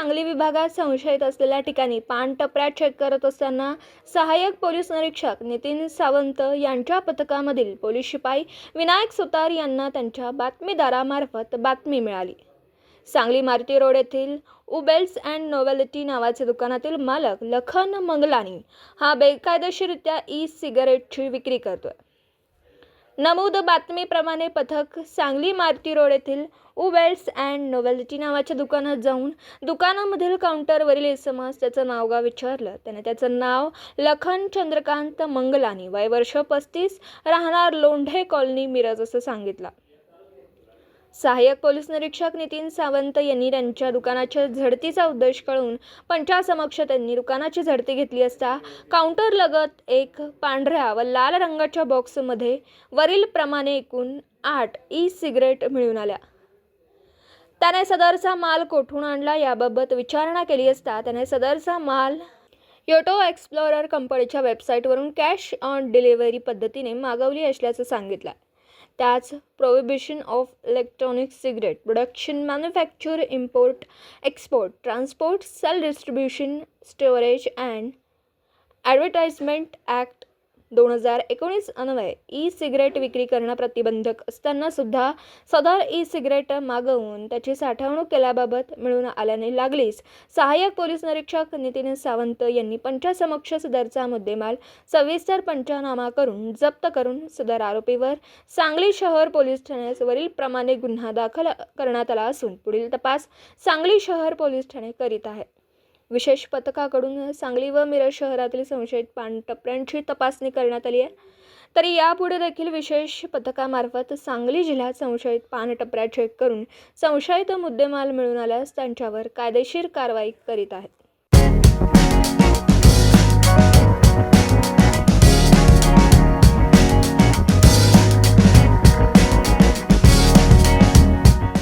सांगली विभागात संशयित असलेल्या ठिकाणी पानटपऱ्या चेक करत असताना सहाय्यक पोलीस निरीक्षक नितीन सावंत यांच्या पथकामधील पोलीस शिपाई विनायक सुतार यांना त्यांच्या बातमीदारामार्फत बातमी मिळाली. सांगली मारुती रोड येथील उबेल्स अँड नोवेलिटी नावाच्या दुकानातील मालक लखन मंगलानी हा बेकायदेशीररित्या ई सिगारेटची विक्री करतोय. नमूद बातमीप्रमाणे पथक सांगली मारती रोड येथील उवेल्स अँड नोवेल्टी नावाच्या दुकानात जाऊन दुकानामधील काउंटरवरील इसमास त्याचं नावगाव विचारलं. त्याने त्याचं नाव लखन चंद्रकांत मंगलानी वय वर्ष पस्तीस राहणार लोंढे कॉलनी मिरज असं सांगितलं. सहाय्यक पोलीस निरीक्षक नितीन सावंत यांनी त्यांच्या दुकानाच्या झडतीचा उद्देश कळून पंचासमक्ष त्यांनी दुकानाची झडती घेतली असता काउंटर लगत एक पांढऱ्या व लाल रंगाच्या बॉक्समध्ये वरील प्रमाणे एकूण आठ ई सिगरेट मिळून आल्या. त्याने सदरचा माल कोठून आणला याबाबत विचारणा केली असता त्याने सदरचा माल योटो एक्सप्लोरर कंपनीच्या वेबसाईटवरून कॅश ऑन डिलिव्हरी पद्धतीने मागवली असल्याचं सांगितलं. that's prohibition of electronic cigarette production manufacture import export transport sell distribution storage and advertisement act दोन हजार एकोणीस अन्वये ई सिगरेट विक्री करणं प्रतिबंधक असताना सुद्धा सदर ई सिगरेट मागवून त्याची साठवणूक केल्याबाबत मिळून आल्याने लागलीच. सहाय्यक पोलीस निरीक्षक नितीन सावंत यांनी पंचासमक्ष सदरचा मुद्देमाल सविस्तर पंचनामा करून जप्त करून सदर आरोपीवर सांगली शहर पोलीस ठाण्यास वरील प्रमाणे गुन्हा दाखल करण्यात आला असून पुढील तपास सांगली शहर पोलीस ठाणे करीत आहे. विशेष पथकाकडून सांगली व मिरज शहरातील संशयित पानटपऱ्यांची तपासणी करण्यात आली आहे. तरी यापुढे देखील विशेष पथकामार्फत सांगली जिल्ह्यात संशयित पानटपऱ्या चेक करून संशयित मुद्देमाल मिळून आल्यास त्यांच्यावर कायदेशीर कारवाई करीत आहेत.